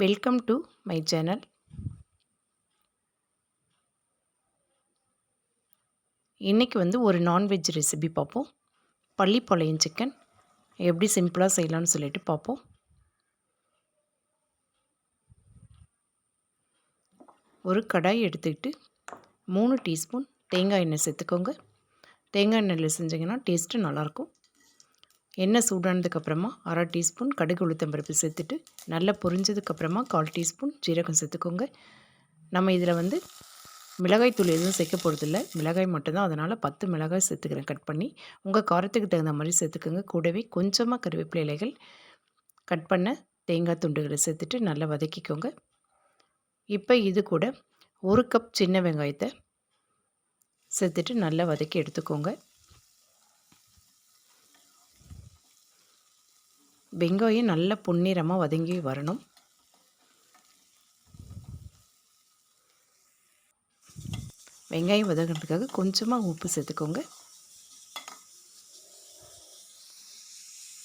Welcome to my channel இன்றைக்கி வந்து ஒரு நான்வெஜ் ரெசிபி பார்ப்போம். பள்ளிப்பாளையம் சிக்கன் எப்படி சிம்பிளாக செய்யலாம்னு சொல்லிட்டு பார்ப்போம். ஒரு கடாய் எடுத்துக்கிட்டு மூணு டீஸ்பூன் தேங்காய் எண்ணெய் சேர்த்துக்கோங்க. தேங்காய் எண்ணெயில் செஞ்சிங்கன்னா டேஸ்ட்டு நல்லாயிருக்கும் எண்ணெய் சூடானதுக்கப்புறமா அரை டீஸ்பூன் கடுகு உளுத்தம்பருப்பு சேர்த்துட்டு நல்லா பொரிஞ்சதுக்கப்புறமா கால் டீஸ்பூன் ஜீரகம் சேர்த்துக்கோங்க. நம்ம இதில் வந்து மிளகாய் தூள் எதுவும் சேர்க்க போகிறதில்ல மிளகாய் மட்டும்தான் அதனால் பத்து மிளகாய் சேர்த்துக்கிறேன் கட் பண்ணி. உங்கள் காரத்துக்கு தகுந்த மாதிரி சேர்த்துக்கோங்க. கூடவே கொஞ்சமாக கருவேப்பிலை இலைகள் கட் பண்ண தேங்காய் துண்டுகளை சேர்த்துட்டு நல்லா வதக்கிக்கோங்க. இப்போ இது கூட ஒரு கப் சின்ன வெங்காயத்தை சேர்த்துட்டு நல்லா வதக்கி எடுத்துக்கோங்க. வெங்காயம் நல்ல பொன்னிறமாக வதங்கி வரணும். வெங்காயம் வதங்கிறதுக்காக கொஞ்சமாக உப்பு சேர்த்துக்கோங்க.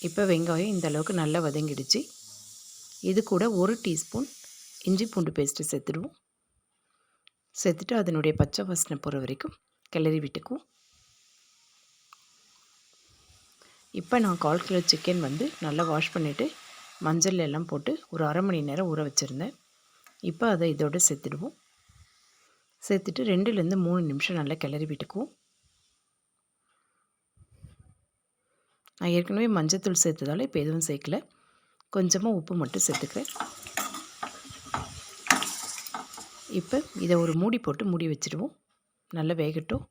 இப்போ வெங்காயம் இந்த அளவுக்கு நல்லா வதங்கிடுச்சு. இது கூட ஒரு டீஸ்பூன் இஞ்சி பூண்டு பேஸ்ட்டு சேர்த்துடுவோம். சேர்த்துட்டு அதனுடைய பச்சை வாசனை போகிற வரைக்கும் கிளறி விட்டுக்குவோம். இப்போ நான் கால் கிலோ சிக்கன் வந்து நல்லா வாஷ் பண்ணிவிட்டு மஞ்சள் எல்லாம் போட்டு ஒரு அரை மணி நேரம் ஊற வச்சுருந்தேன். இப்போ அதை இதோடு சேர்த்துடுவோம். சேர்த்துட்டு ரெண்டுலேருந்து மூணு நிமிஷம் நல்லா கிளறி விட்டுக்குவோம். நான் ஏற்கனவே மஞ்சத்தூள் சேர்த்ததால் இப்போ எதுவும் சேர்க்கல. கொஞ்சமாக உப்பு மட்டும் சேர்த்துக்கிறேன். இப்போ இதை ஒரு மூடி போட்டு மூடி வச்சுடுவோம். நல்லா வேகட்டும்.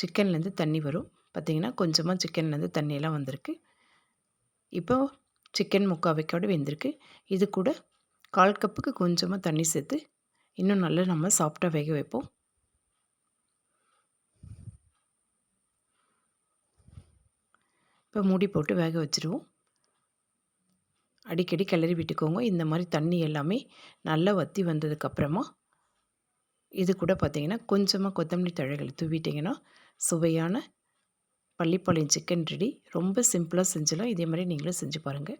சிக்கன்லேருந்து தண்ணி வரும். பார்த்திங்கன்னா கொஞ்சமாக சிக்கன்லேருந்து தண்ணியெல்லாம் வந்திருக்கு. இப்போ சிக்கன் முக்கால் வைக்கோடு வெந்திருக்கு. இது கூட கால் கப்புக்கு கொஞ்சமாக தண்ணி சேர்த்து இன்னும் நல்லா நம்ம சாஃப்டாக வேக வைப்போம். இப்போ மூடி போட்டு வேக வச்சுருவோம். அடிக்கடி கிளறி விட்டுக்கோங்க. இந்த மாதிரி தண்ணி எல்லாமே நல்லா வற்றி வந்ததுக்கப்புறமா இது கூட பார்த்திங்கன்னா கொஞ்சமாக கொத்தமல்லி தழைகளை தூவிட்டிங்கன்னா சுவையான பள்ளிப்பாளையம் சிக்கன் ரெடி ரொம்ப சிம்பிளாக செஞ்சலாம் இதே மாதிரி நீங்களும் செஞ்சு பாருங்கள்